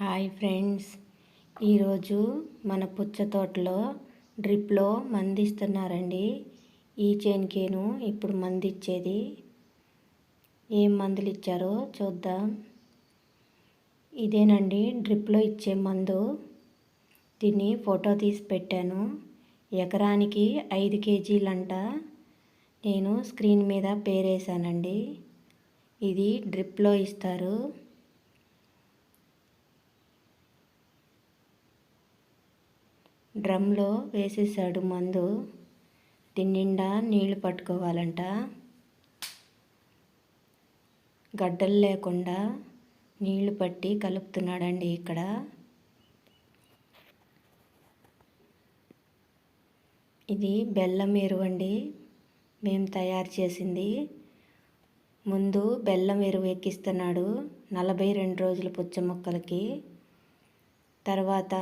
Hi friends. ఈరోజు మన పుచ్చ తోటలో డ్రిప్లో మందిస్తున్నారండి. ఈ చేనికేను ఇప్పుడు మంది ఇచ్చేది ఏం మందులు ఇచ్చారో చూద్దాం. ఇదేనండి డ్రిప్లో ఇచ్చే మందు. దీన్ని ఫోటో తీసి పెట్టాను. ఎకరానికి ఐదు కేజీలంట. నేను స్క్రీన్ మీద పేరేశానండి. ఇది డ్రిప్లో ఇస్తారు. డ్రమ్లో వేసేసాడు మందు. దీని నిండా నీళ్ళు పట్టుకోవాలంట. గడ్డలు లేకుండా నీళ్ళు పట్టి కలుపుతున్నాడండి ఇక్కడ. ఇది బెల్లం ఎరువండి. మేము తయారు చేసింది. ముందు బెల్లం ఎరువు ఎక్కిస్తున్నాడు నలభై రెండు రోజుల పుచ్చ మొక్కలకి. తర్వాత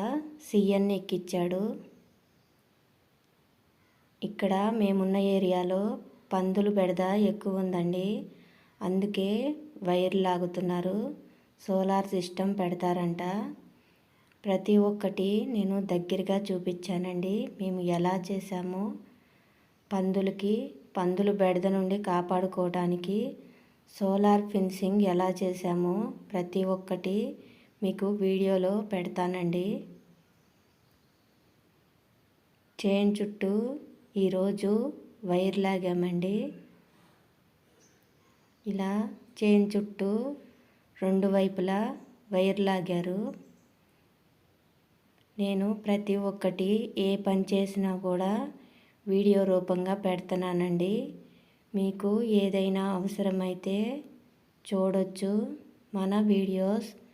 సీఎన్ని ఎక్కిచ్చాడు. ఇక్కడ మేమున్న ఏరియాలో పందులు బెడద ఎక్కువ ఉందండి అందుకే వైర్ లాగుతున్నారు. సోలార్ సిస్టమ్ పెడతారంట. ప్రతి ఒక్కటి నేను దగ్గరగా చూపించానండి. మేము ఎలా చేసాము పందులకి పందులు బెడద నుండి కాపాడుకోవడానికి సోలార్ ఫెన్సింగ్ ఎలా చేశామో? ప్రతి ఒక్కటి మీకు వీడియోలో పెడతానండి. చైన్ చుట్టూ ఈరోజు వైర్ లాగామండి. ఇలా చైన్ చుట్టూ రెండు వైపులా వైర్ లాగారు. నేను ప్రతి ఒక్కటి ఏ పని చేసినా కూడా వీడియో రూపంగా పెడుతున్నానండి. మీకు ఏదైనా అవసరమైతే చూడొచ్చు. మన వీడియోస్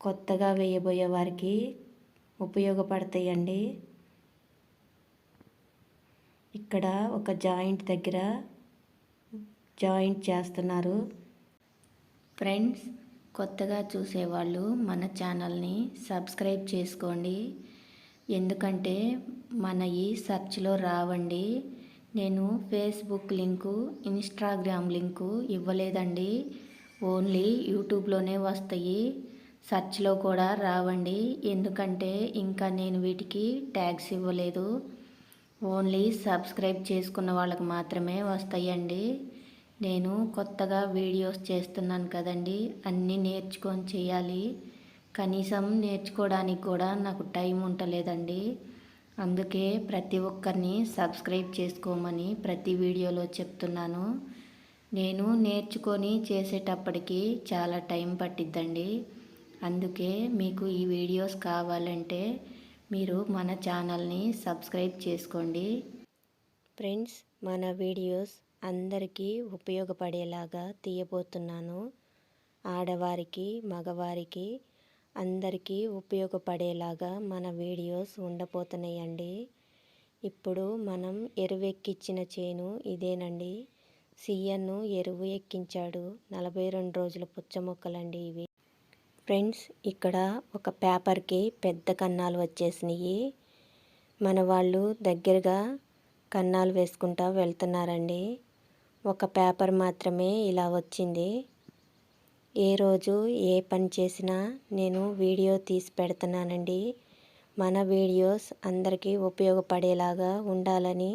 కొత్తగా వేయబోయే వారికి ఉపయోగపడతాయండి. ఇక్కడ ఒక జాయింట్ దగ్గర జాయింట్ చేస్తున్నారు. ఫ్రెండ్స్ కొత్తగా చూసేవాళ్ళు మన ఛానల్ని సబ్స్క్రైబ్ చేసుకోండి. ఎందుకంటే మన ఈ సర్చ్లో రావండి. నేను ఫేస్బుక్ లింకు ఇన్స్టాగ్రామ్ లింకు ఇవ్వలేదండి. ఓన్లీ యూట్యూబ్లోనే వస్తాయి. సర్చ్లో కూడా రావండి. ఎందుకంటే ఇంకా నేను వీటికి ట్యాగ్స్ ఇవ్వలేదు. ఓన్లీ సబ్స్క్రైబ్ చేసుకున్న వాళ్ళకి మాత్రమే వస్తాయండి. నేను కొత్తగా వీడియోస్ చేస్తున్నాను కదండి. అన్నీ నేర్చుకొని చేయాలి. కనీసం నేర్చుకోవడానికి కూడా నాకు టైం ఉండలేదండి. అందుకే ప్రతి ఒక్కరిని సబ్స్క్రైబ్ చేసుకోమని ప్రతి వీడియోలో చెప్తున్నాను. నేను నేర్చుకొని చేసేటప్పటికి చాలా టైం పట్టిద్దండి. అందుకే మీకు ఈ వీడియోస్ కావాలంటే మీరు మన ఛానల్ని సబ్స్క్రైబ్ చేసుకోండి. ఫ్రెండ్స్ మన వీడియోస్ అందరికీ ఉపయోగపడేలాగా తీయబోతున్నాను. ఆడవారికి మగవారికి అందరికీ ఉపయోగపడేలాగా మన వీడియోస్ ఉండబోతున్నాయండి. ఇప్పుడు మనం ఎరువు ఎక్కించిన చేను ఇదేనండి. సీఎన్ను ఎరువు ఎక్కించాడు. నలభై రెండు రోజుల పుచ్చ మొక్కలండి ఇవి. ఫ్రెండ్స్ ఇక్కడ ఒక పేపర్కి పెద్ద కన్నాలు వచ్చేసినాయి. మన వాళ్ళు దగ్గరగా కన్నాలు వేసుకుంటా వెళ్తున్నారండి. ఒక పేపర్ మాత్రమే ఇలా వచ్చింది. ఏ రోజు ఏ పని చేసినా నేను వీడియో తీసి పెడుతున్నానండి. మన వీడియోస్ అందరికీ ఉపయోగపడేలాగా ఉండాలని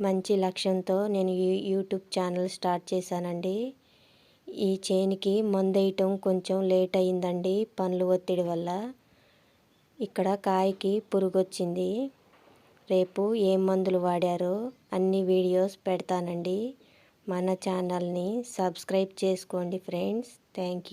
మంచి లక్ష్యంతో నేను యూట్యూబ్ ఛానల్ స్టార్ట్ చేశానండి. ఈ చేనికి మందేయటం కొంచెం లేట్ అయిందండి పనులు ఒత్తిడి వల్ల. ఇక్కడ కాయకి పురుగు వచ్చింది రేపు ఏం మందులు వాడారో అన్ని వీడియోస్ పెడతానండి. మన ఛానల్ని సబ్స్క్రైబ్ చేసుకోండి ఫ్రెండ్స్. Thank you